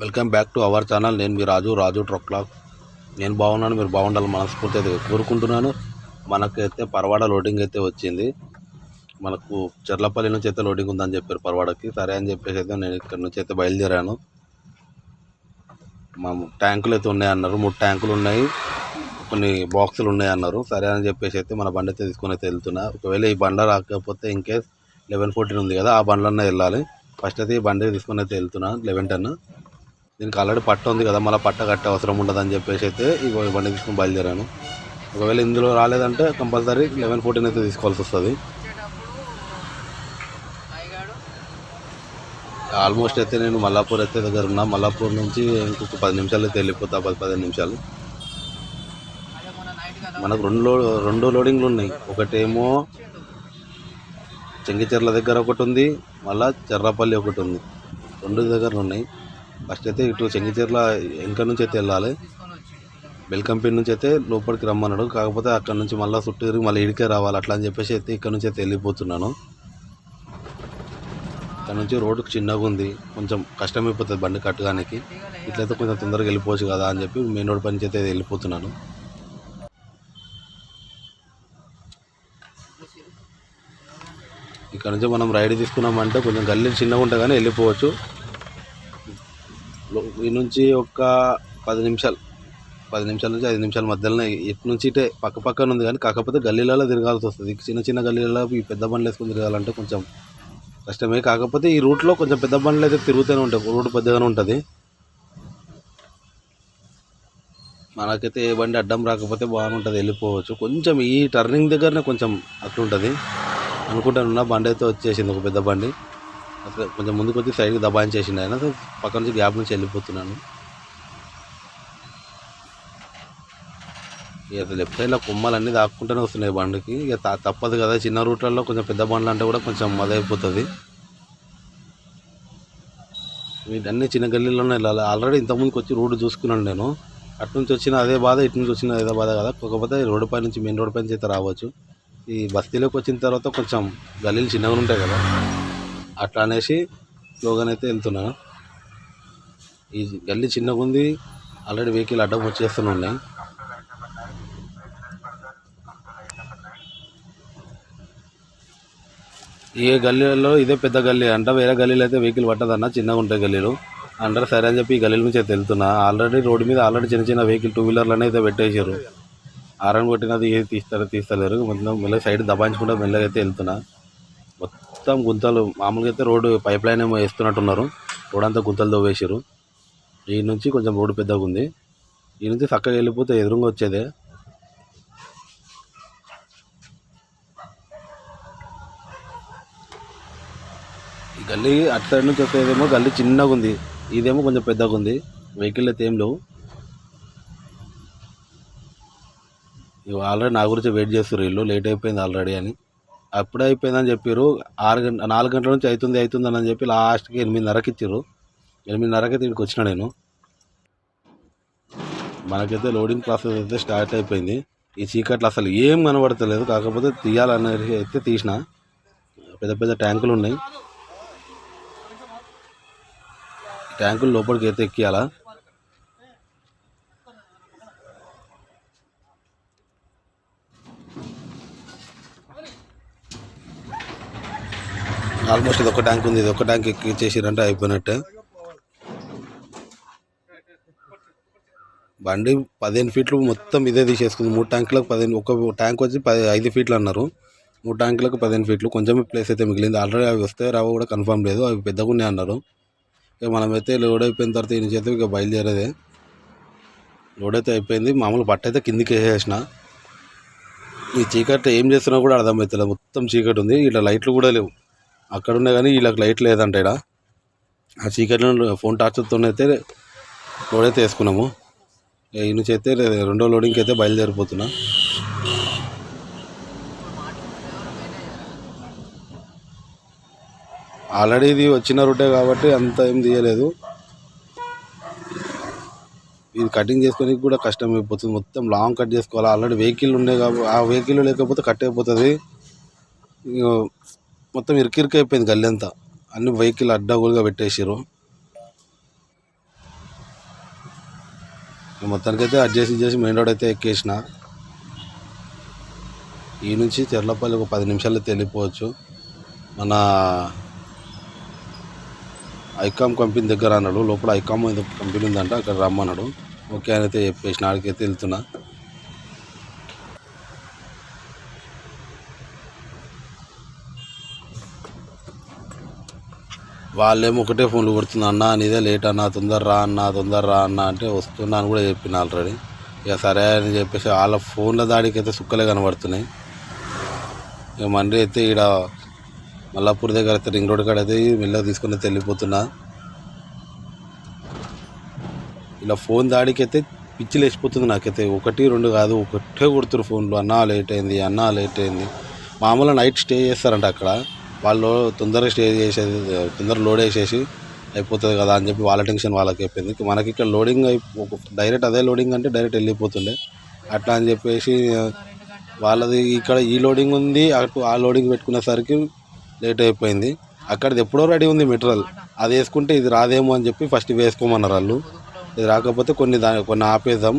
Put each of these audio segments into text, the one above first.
Welcome back to our channel. నేను మీ రాజు రాజు truck clock నేను బాగున్నాను మీరు బాగుండాలి మనస్ఫూర్తిగా కోరుకుంటున్నాను. మనకైతే పరవాడ లోడింగ్ అయితే వచ్చింది. మనకు చెర్లపల్లి నుంచి అయితే లోడింగ్ ఉందని చెప్పారు పరవాడకి. సరే అని చెప్పేసి అయితే నేను ఇక్కడ నుంచి అయితే బయలుదేరాను. మా ట్యాంకులు అయితే ఉన్నాయి అన్నారు మూడు ట్యాంకులు ఉన్నాయి. కొన్ని బాక్సులు ఉన్నాయి అన్నారు సరే అని చెప్పేసి అయితే మన బండి అయితే తీసుకుని అయితే వెళ్తున్నా. ఒకవేళ ఈ బండ రాకపోతే ఇంకేస్ లెవెన్ ఫోర్టీన్ ఉంది కదా ఆ బండ్లన్నా వెళ్ళాలి. ఫస్ట్ అయితే ఈ బండి తీసుకొని అయితే వెళ్తున్నా లెవెన్ టెన్ దీనికి ఆల్రెడీ పట్ట ఉంది కదా మళ్ళీ పట్ట కట్టే అవసరం ఉండదని చెప్పేసి అయితే ఇగో బండి తీసుకొని బయలుదేరాను. ఒకవేళ ఇందులో రాలేదంటే కంపల్సరీ లెవెన్ ఫోర్టీన్ అయితే తీసుకోవాల్సి వస్తుంది. ఆల్మోస్ట్ అయితే నేను మల్లాపూర్ అయితే దగ్గర ఉన్నా. మల్లాపూర్ నుంచి ఇంకొక పది నిమిషాలు అయితే వెళ్ళిపోతా పది పదిహేను నిమిషాలు. మనకు రెండు లో రెండు లోడింగ్లు ఉన్నాయి. ఒకటేమో చెంగిచెర్ల దగ్గర ఒకటి ఉంది మళ్ళా చెర్రపల్లి ఒకటి ఉంది. రెండు దగ్గర ఉన్నాయి. ఫస్ట్ అయితే ఇటు చెంగితీర్ల వెనక నుంచి అయితే వెళ్ళాలి. బెల్కంపేట నుంచి అయితే లోపలికి రమ్మన్నాడు. కాకపోతే అక్కడ నుంచి మళ్ళీ చుట్టూ తిరిగి మళ్ళీ ఇడికే రావాలి. అట్లా అని చెప్పేసి అయితే ఇక్కడ నుంచి అయితే వెళ్ళిపోతున్నాను. ఇక్కడ నుంచి రోడ్డు చిన్నగా ఉంది. కొంచెం కష్టమైపోతుంది బండి కట్టడానికి. ఇట్లయితే కొంచెం తొందరగా వెళ్ళిపోవచ్చు కదా అని చెప్పి మెయిన్ రోడ్ పని నుంచి అయితే వెళ్ళిపోతున్నాను. ఇక్కడ నుంచి మనం రైడ్ తీసుకున్నామంటే కొంచెం గల్లీ చిన్నగా ఉంటాయి కానీ వెళ్ళిపోవచ్చు. ఈ నుంచి ఒక పది నిమిషాలు పది నిమిషాల నుంచి ఐదు నిమిషాల మధ్యలోనే ఇటు నుంచి ఇటే పక్క పక్కన ఉంది కానీ కాకపోతే గల్లీలలో తిరగాల్సి వస్తుంది. చిన్న చిన్న గల్లీలలో ఈ పెద్ద బండ్లు వేసుకొని తిరగాలంటే కొంచెం కష్టమే. కాకపోతే ఈ రూట్లో కొంచెం పెద్ద బండ్లు అయితే తిరుగుతూనే ఉంటాయి. రూట్ పెద్దగానే ఉంటుంది. మనకైతే ఏ బండి అడ్డం రాకపోతే బాగుంటుంది వెళ్ళిపోవచ్చు. కొంచెం ఈ టర్నింగ్ దగ్గరనే కొంచెం అట్లుంటుంది. అనుకుంటానున్నా బండి అయితే వచ్చేసింది ఒక పెద్ద బండి. అసలు కొంచెం ముందుకు వచ్చి సైడ్కి దబాయించేసింది ఆయన. పక్క నుంచి గ్యాప్ నుంచి వెళ్ళిపోతున్నాను. ఇక లెఫ్ట్ సైడ్లో కొమ్మలన్నీ దాక్కుంటూనే వస్తున్నాయి బండికి. ఇక తప్పదు కదా చిన్న రూట్లలో కొంచెం పెద్ద బండ్లు అంటే కూడా కొంచెం మదైపోతుంది. అన్ని చిన్న గల్లీలోనే వెళ్ళాలి ఆల్రెడీ ఇంతకుముందుకు వచ్చి రోడ్డు చూసుకున్నాను నేను. అటు నుంచి వచ్చిన అదే బాధ ఇటు నుంచి వచ్చిన అదే బాధ కదా. కాకపోతే రోడ్డు పై నుంచి మెయిన్ రోడ్ పై నుంచి అయితే రావచ్చు. ఈ బస్తీలోకి వచ్చిన తర్వాత కొంచెం గల్లీలు చిన్నగా ఉంటాయి కదా. అట్లా అనేసి స్లోగానైతే వెళ్తున్నాను ఈ గల్లీ చిన్నగా ఉంది ఆల్రెడీ వెహికల్ అడ్డం వచ్చేస్తున్నాయి ఏ గల్లీలో ఇదే పెద్ద గల్లీ అంట వేరే గల్లీలో అయితే వెహికల్ పట్టదన్న చిన్నగా ఉంటాయి గల్లీలు. అంటారు సరే అని చెప్పి ఈ గల్లీల నుంచి అయితే వెళ్తున్నా. ఆల్రెడీ రోడ్డు మీద ఆల్రెడీ చిన్న చిన్న వెహికల్ టూ వీలర్లు అయితే పెట్టేశారు. ఆరన్ కొట్టినది ఏది తీస్తారో తీస్తలేరు. మొత్తం మెల్లగా సైడ్ దబాయించుకుంటూ మెల్లగా అయితే వెళ్తున్నా. మొత్తం గుంతలు మామూలుగా అయితే రోడ్డు పైప్ లైన్ ఏమో వేస్తున్నట్టున్నారు. రోడ్ అంతా గుంతలు తవ్వేసారు ఈ నుంచి కొంచెం రోడ్డు పెద్దగా ఉంది. ఈ నుంచి చక్కగా వెళ్ళిపోతే ఎదురుగా వచ్చేదే. ఈ గల్లీ అటు సైడ్ నుంచి వచ్చేదేమో గల్లీ చిన్నగా ఉంది. ఇదేమో కొంచెం పెద్దగా ఉంది. వెహికల్ అయితే ఏం లేవు. ఇవి ఆల్రెడీ నా గురించి వెయిట్ చేస్తారు వీళ్ళు. లేట్ అయిపోయింది ఆల్రెడీ అని. అప్పుడే అయిపోయిందని చెప్పారు ఆరు గంట నాలుగు గంటల నుంచి అవుతుంది అవుతుంది అని చెప్పి లాస్ట్కి ఎనిమిదిన్నరకి ఇచ్చారు ఎనిమిదిన్నరకి అయితే ఇక్కడికి వచ్చిన నేను. మనకైతే లోడింగ్ ప్రాసెస్ అయితే స్టార్ట్ అయిపోయింది. ఈ చీకట్లు అసలు ఏం కనబడతలేదు. కాకపోతే తీయాలనేది అయితే తీసిన. పెద్ద పెద్ద ట్యాంకులు ఉన్నాయి ట్యాంకులు లోపలికి అయితే ఎక్కియాలా. ఆల్మోస్ట్ ఇది ఒక ట్యాంక్ ఉంది ఇది ఒక ట్యాంక్ ఎక్కి చేసిరంటే అయిపోయినట్టే. బండి పదిహేను ఫీట్లు మొత్తం ఇదే తీసేసుకుంది. మూడు ట్యాంకులకు పదిహేను ఒక ట్యాంక్ వచ్చి పది ఐదు ఫీట్లు అన్నారు. మూడు ట్యాంకులకు పదిహేను ఫీట్లు కొంచెం ప్లేస్ అయితే మిగిలింది. ఆల్రెడీ అవి వస్తే రావు కూడా కన్ఫర్మ్ లేదు అవి పెద్దగా ఉన్నాయి అన్నారు. ఇక మనమైతే లోడ్ అయిపోయిన తర్వాత ఈ నుంచి అయితే ఇక బయలుదేరేదే. లోడ్ అయితే అయిపోయింది మామూలు పట్ట అయితే కిందికి వేసేసిన. ఈ చీకటి ఏం చేస్తున్నా కూడా అర్థమవుతుంది మొత్తం చీకటి ఉంది ఇట్లా లైట్లు కూడా లేవు. అక్కడ ఉన్నాయి కానీ వీళ్ళకి లైట్ లేదంట ఇక్కడ ఆ చీకట్లో ఫోన్ టార్చర్తో అయితే లోడ్ అయితే వేసుకున్నాము. ఈ నుంచి అయితే రెండో లోడింగ్కి అయితే బయలుదేరిపోతున్నా. ఆల్రెడీ ఇది వచ్చిన రూటే కాబట్టి అంత ఏం తీయలేదు. ఇది కటింగ్ చేసుకోనికి కూడా కష్టం అయిపోతుంది. మొత్తం లాంగ్ కట్ చేసుకోవాలి. ఆల్రెడీ వెహికల్ ఉండే కాబట్టి ఆ వెహికల్ లేకపోతే కట్ అయిపోతుంది. మొత్తం ఇరికిరికి అయిపోయింది గల్లీ అంతా. అన్ని వెహికల్ అడ్డగోలుగా పెట్టేసారు మొత్తానికైతే అడ్జస్ట్ చేసి మెయిన్ రోడ్ అయితే ఎక్కేసిన. ఈ నుంచి చెర్లపల్లి ఒక పది నిమిషాల్లో వెళ్ళిపోవచ్చు. మన ఐకామ్ కంపెనీ దగ్గర అన్నాడు. లోపల ఐకామ్ కంపెనీ ఉందంట అక్కడ రమ్మన్నాడు. ఓకే అని అయితే చెప్పేసిన ఆడికైతే వెళ్తున్నా. వాళ్ళేమో ఒకటే ఫోన్లు కొడుతుంది అన్న నీదే లేట్ అన్న తొందర రా అన్న తొందర రా అన్న అంటే వస్తున్నా అని కూడా చెప్పిన ఆల్రెడీ ఇక సరే అని చెప్పేసి వాళ్ళ ఫోన్ల దాడికి అయితే సుక్కలే కనబడుతున్నాయి. ఇక మండి అయితే ఇక్కడ మల్లాపూర్ దగ్గర అయితే రింగ్ రోడ్ కాడ అయితే మెల్లగా తీసుకుని అయితే వెళ్ళిపోతున్నా. ఇలా ఫోన్ దాడికి అయితే పిచ్చి లేచిపోతుంది నాకైతే. ఒకటి రెండు కాదు ఒకటే కొడుతురు ఫోన్లు. అన్నా లేట్ అయింది అన్నా లేట్ అయింది. మామూలుగా నైట్ స్టే చేస్తారంట అక్కడ. వాళ్ళు తొందరగా స్టే చేసేది తొందరగా లోడ్ వేసేసి అయిపోతుంది కదా అని చెప్పి వాళ్ళ టెన్షన్ వాళ్ళకి అయిపోయింది మనకి ఇక్కడ లోడింగ్ అయి డైరెక్ట్ అదే లోడింగ్ అంటే డైరెక్ట్ వెళ్ళిపోతుండే. అట్లా అని చెప్పేసి వాళ్ళది ఇక్కడ ఈ లోడింగ్ ఉంది అటు ఆ లోడింగ్ పెట్టుకునేసరికి లేట్ అయిపోయింది. అక్కడది ఎప్పుడో రెడీ ఉంది మెటీరియల్. అది వేసుకుంటే ఇది రాదేమో అని చెప్పి ఫస్ట్ వేసుకోమన్నారు వాళ్ళు. ఇది రాకపోతే కొన్ని దాని కొన్ని ఆపేద్దాం.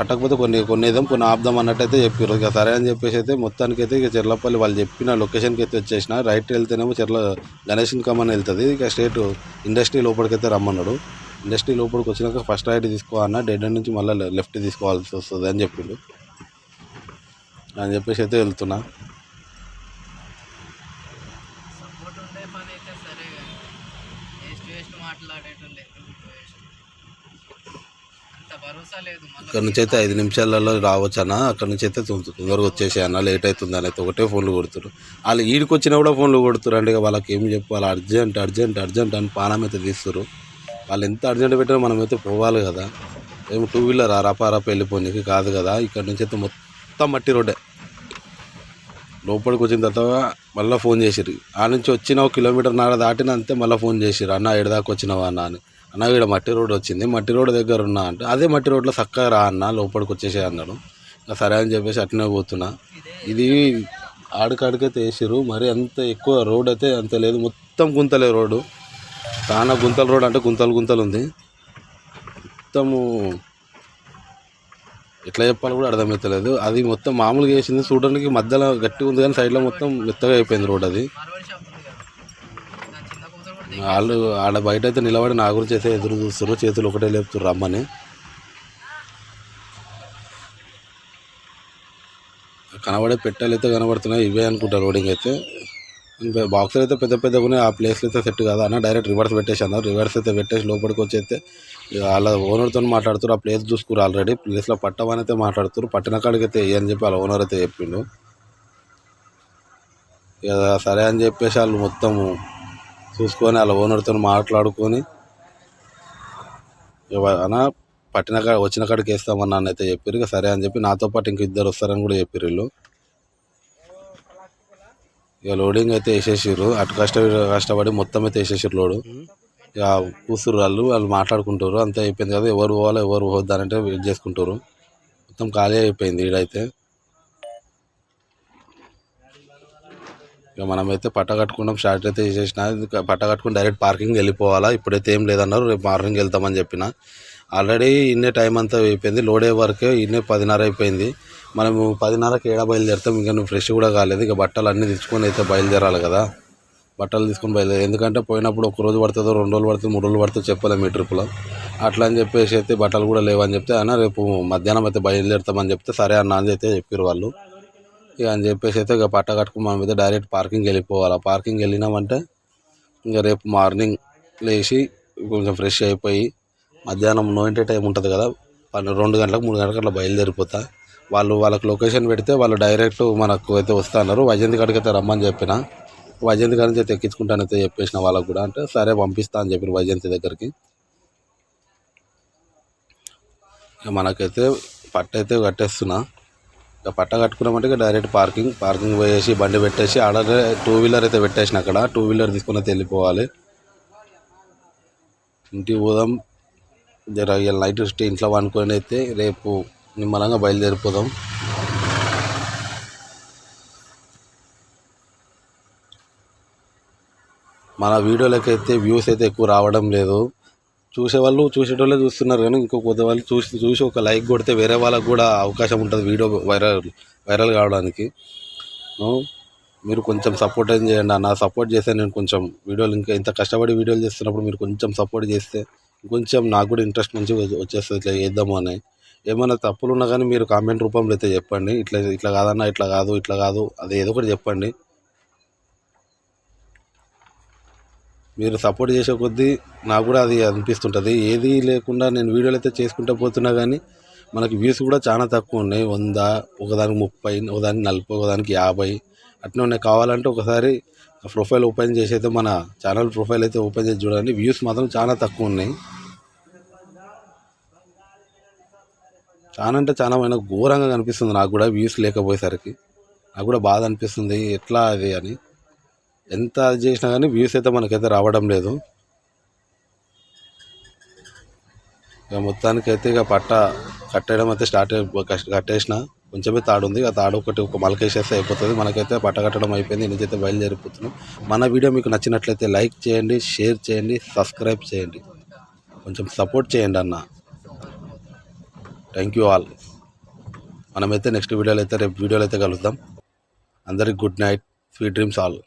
కట్టకపోతే కొన్ని కొన్ని ఏదో కొన్ని ఆపుదాం అన్నట్టయితే చెప్పారు ఇక సరే అని చెప్పేసి అయితే మొత్తానికి అయితే ఇక చెర్లపల్లి వాళ్ళు చెప్పిన లొకేషన్కి అయితే వచ్చేసిన. రైట్ వెళ్తేనేమో చెర్ల గణేష్ కమ్మని వెళ్తుంది. ఇక స్టేట్ ఇండస్ట్రీ లోపలికి అయితే రమ్మన్నాడు. ఇండస్ట్రీ లోపలికి వచ్చినాక ఫస్ట్ రైట్ తీసుకోవాలన్నా డెడ్ ఎండ్ నుంచి మళ్ళీ లెఫ్ట్ తీసుకోవాల్సి వస్తుంది అని చెప్పిండు. అని చెప్పేసి అయితే వెళ్తున్నా సపోర్ట్ ఉండే పని అయితే సరే కానీ వేస్ట్ వేస్ట్ మాట్లాడేటోళ్ళే వేస్ట్ అంత ఇక్కడ నుంచి అయితే ఐదు నిమిషాలలో రావచ్చు అన్న అక్కడ నుంచి అయితే తొందర- తొందరగా వచ్చేసి అన్న లేట్ అవుతుంది అని అయితే ఒకటే ఫోన్లు కొడుతున్నారు వాళ్ళు ఈడికి వచ్చినా కూడా ఫోన్లు కొడుతున్నారు అంటే ఇక వాళ్ళకి ఏం చెప్పాలి అర్జెంట్ అర్జెంట్ అర్జెంట్ అని పానం అయితే తీస్తారు వాళ్ళు ఎంత అర్జెంట్ పెట్టినా మనం అయితే పోవాలి కదా. ఏమో టూ వీలర్ రపారప వెళ్ళిపోనికి కాదు కదా. ఇక్కడ నుంచి అయితే మొత్తం మట్టి రోడ్డే. లోపలికి వచ్చిన తర్వాత మళ్ళీ ఫోన్ చేసిరు ఆ నుంచి వచ్చిన ఒక కిలోమీటర్ నాడ దాటిన అంతే మళ్ళీ ఫోన్ చేసిరు అన్న ఏడదాకా వచ్చినావా అన్న? అని. అన్న ఇక్కడ మట్టి రోడ్ వచ్చింది. మట్టి రోడ్ దగ్గర ఉన్నా అంటే అదే మట్టి రోడ్లో చక్కగా రా అన్న లోపలికి వచ్చేసే అన్నాడు. ఇంకా సరే అని చెప్పేసి అట్నే పోతున్నా. ఇది ఆడికాడికైతే వేసిర్రు మరి అంత ఎక్కువ రోడ్ అయితే అంత లేదు. మొత్తం గుంతలే రోడ్డు. చాలా గుంతల రోడ్ అంటే గుంతలు గుంతలు ఉంది. మొత్తము ఎట్లా చెప్పాలో కూడా అర్థమవుతలేదు అది మొత్తం మామూలుగా వేసింది చూడడానికి మధ్యలో గట్టిగా ఉంది కానీ సైడ్లో మొత్తం మెత్తగా అయిపోయింది రోడ్ అది మార్వాడి షాప్ ఉంది కదా దాని చిన్న కూతురు కూడా వాళ్ళు ఆడ బయట అయితే నిలబడి నా గురించి అయితే ఎదురు చూస్తారు చేతులు ఒకటే లేపుతారు రమ్మని. కనబడే పెట్టెలు అయితే కనబడుతున్నాయి. ఇవే అనుకుంటా రోడింగ్ అయితే. ఇంకా బాక్సులు అయితే పెద్ద పెద్ద ఉన్నాయి. ఆ ప్లేస్లు అయితే సెట్ కాదు అన్న. డైరెక్ట్ రివర్స్ పెట్టేసి అన్నారు. రివర్స్ అయితే పెట్టేసి లోపలికి వచ్చి అయితే ఇక వాళ్ళ ఓనర్తో మాట్లాడుతారు ఆ ప్లేస్ చూసుకురు ఆల్రెడీ ప్లేస్లో పట్టమని అయితే మాట్లాడుతారు పట్టిన కాడికి అయితే ఏ అని చెప్పి వాళ్ళ ఓనర్ అయితే చెప్పిండు. ఇక సరే అని చెప్పేసి వాళ్ళు మొత్తము చూసుకొని వాళ్ళ ఓనర్తో మాట్లాడుకొని ఇక అన్న పట్టిన కాడ వచ్చిన కాడికి వేస్తామని అని అయితే చెప్పారు ఇక సరే అని చెప్పి నాతో పాటు ఇంక ఇద్దరు వస్తారని కూడా చెప్పారు వీళ్ళు. ఇక లోడింగ్ అయితే వేసేసారు అటు కష్ట కష్టపడి మొత్తం అయితే వేసేసారు లోడు ఇక కూసురు వాళ్ళు వాళ్ళు మాట్లాడుకుంటారు అంతే అయిపోయింది కదా ఎవరు పోవాలో ఎవరు పోవద్దానంటే వెయిట్ చేసుకుంటారు మొత్తం ఖాళీ అయిపోయింది ఈడైతే. ఇక మనమైతే పట్ట కట్టుకున్నాం స్టార్ట్ అయితే చేసేసిన పట్ట కట్టుకుని డైరెక్ట్ పార్కింగ్ వెళ్ళిపోవాలా? ఇప్పుడైతే ఏం లేదన్నారు రేపు మార్నింగ్ వెళ్తామని చెప్పిన. ఆల్రెడీ ఇన్నే టైం అంతా అయిపోయింది లోడే వరకే ఇన్నే పదిన్నర అయిపోయింది. మనము పదిన్నరకి ఏడ బయలుదేరుతాం ఇంకా నువ్వు ఫ్రెష్ కూడా కాలేదు ఇక బట్టలు అన్నీ తెచ్చుకొని అయితే బయలుదేరాలి కదా. బట్టలు తీసుకొని బయలుదేరి ఎందుకంటే పోయినప్పుడు ఒక రోజు పడుతుందో రెండు రోజులు పడుతుంది మూడు రోజులు పడుతుందో చెప్పలేము ఈ ట్రిప్లో. అట్లా అని చెప్పేసి అయితే బట్టలు కూడా లేవని చెప్తే అన్న రేపు మధ్యాహ్నం అయితే బయలుదేరుతామని చెప్తే సరే అన్న అని అయితే చెప్పారు వాళ్ళు. ఇక అని చెప్పేసి అయితే ఇక పట్ట కట్టుకుని మనం అయితే డైరెక్ట్ పార్కింగ్ వెళ్ళిపోవాలి. పార్కింగ్ వెళ్ళినామంటే ఇంకా రేపు మార్నింగ్ లేచి కొంచెం ఫ్రెష్ అయిపోయి మధ్యాహ్నం నోయింటే టైం ఉంటుంది కదా పన్నెండు రెండు గంటలకు మూడు గంటలకు అట్లా బయలుదేరిపోతా. వాళ్ళు వాళ్ళకి లొకేషన్ పెడితే వాళ్ళు డైరెక్ట్ మనకు అయితే వస్తున్నారు. వైజంతి కాడికి అయితే రమ్మని చెప్పిన. వైజంతి కాడి నుంచి అయితే ఎక్కించుకుంటానైతే చెప్పేసిన వాళ్ళకు కూడా. అంటే సరే పంపిస్తా అని చెప్పిన వైజంతి దగ్గరికి. ఇక మనకైతే పట్ట అయితే కట్టేస్తున్నా. ఇక పట్ట కట్టుకున్నామంటే ఇక డైరెక్ట్ పార్కింగ్ పార్కింగ్ పోయేసి బండి పెట్టేసి ఆడ టూ వీలర్ అయితే పెట్టేసిన అక్కడ. టూ వీలర్ తీసుకుని వెళ్ళిపోవాలి. ఇంటికి పోదాం. జర నైట్ స్టే ఇంట్లో వండుకొని అయితే రేపు నిమ్మలంగా బయలుదేరిపోదాం. మన వీడియోలకైతే అయితే వ్యూస్ అయితే ఎక్కువ రావడం లేదు. చూసేవాళ్ళు చూసేటోళ్ళే చూస్తున్నారు కానీ ఇంకో కొద్ది వాళ్ళు చూసి చూసి ఒక లైక్ కొడితే వేరే వాళ్ళకు కూడా అవకాశం ఉంటుంది వీడియో వైరల్ వైరల్ కావడానికి. మీరు కొంచెం సపోర్ట్ ఏం చేయండి నా సపోర్ట్ చేస్తే నేను కొంచెం వీడియోలు ఇంకా ఇంత కష్టపడి వీడియోలు చేస్తున్నప్పుడు మీరు కొంచెం సపోర్ట్ చేస్తే కొంచెం నాకు కూడా ఇంట్రెస్ట్ మంచిగా వచ్చేస్తుంది ఇట్లా చేద్దాము అని. ఏమైనా తప్పులు ఉన్నా కానీ మీరు కామెంట్ రూపంలో అయితే చెప్పండి. ఇట్లా ఇట్లా కాదన్నా ఇట్లా కాదు ఇట్లా కాదు అది ఏదో ఒకటి చెప్పండి. మీరు సపోర్ట్ చేసే కొద్దీ నాకు కూడా అది అనిపిస్తుంటుంది. ఏది లేకుండా నేను వీడియోలు అయితే చేసుకుంటూ పోతున్నా కానీ మనకి వ్యూస్ కూడా చాలా తక్కువ ఉన్నాయి. వంద ఒకదానికి ముప్పై ఒకదానికి నలభై ఒకదానికి యాభై అట్నే ఉన్నాయి. కావాలంటే ఒకసారి ప్రొఫైల్ ఓపెన్ చేసి అయితే మన ఛానల్ ప్రొఫైల్ అయితే ఓపెన్ చేసి చూడండి. వ్యూస్ మాత్రం చాలా తక్కువ ఉన్నాయి. చాలా అంటే చాలా అయినా ఘోరంగా కనిపిస్తుంది నాకు కూడా వ్యూస్ లేకపోయేసరికి. నాకు కూడా బాధ అనిపిస్తుంది. ఎట్లా అది అని. ఎంత అది చేసినా కానీ వ్యూస్ అయితే మనకైతే రావడం లేదు. ఇక మొత్తానికైతే ఇక పట్ట కట్టేయడం అయితే స్టార్ట్ కష్ట- కట్టేసిన. కొంచెమే తాడు ఉంది. ఆ తాడు ఒకటి ఒక మలకేసేస్తే అయిపోతుంది. మనకైతే పట్ట కట్టడం అయిపోయింది. నేనైతే బయలుదేరిపోతున్నాం. మన వీడియో మీకు నచ్చినట్లయితే లైక్ చేయండి షేర్ చేయండి సబ్స్క్రైబ్ చేయండి. కొంచెం సపోర్ట్ చేయండి అన్న. Thank you all. మనమైతే నెక్స్ట్ వీడియోలో అయితే రేపు వీడియోలో అయితే కలుద్దాం. అందరికి good night. Sweet dreams all.